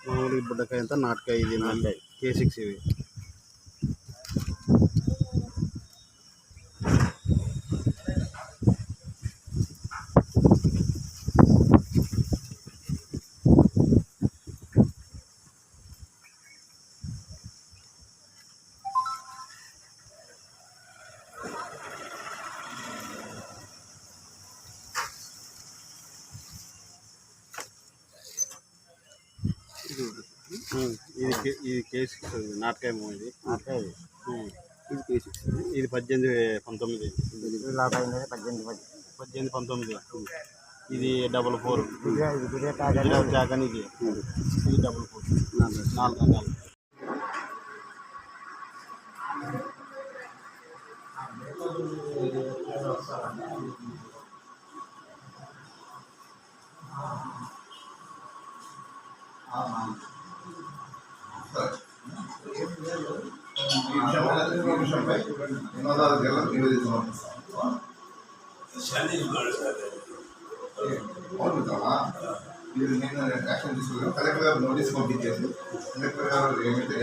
మామూలు బుడ్డకాయ అంతా నాటకాయ ఇది నాటకాయ. కే సిక్స్ ఇవి ఇది ఇది కే సిక్స్ నాటకాయ ఇది. నాటకాయ ఇది. కే సిక్స్ ఇది పద్దెనిమిది పంతొమ్మిది. పద్దెనిమిది పది. పద్దెనిమిది పంతొమ్మిది. ఇది డబల్ ఫోర్ ఇది తాజా ఇది ఇది డబల్ ఫోర్ నాలుగు రకాలు విషయంపై వినోదాల జిల్లాకు నివేదించమని అవును మిత్రమా మీరు నేను నోటీస్ పంపించేసి కలెక్టర్ గారు ఏమైతే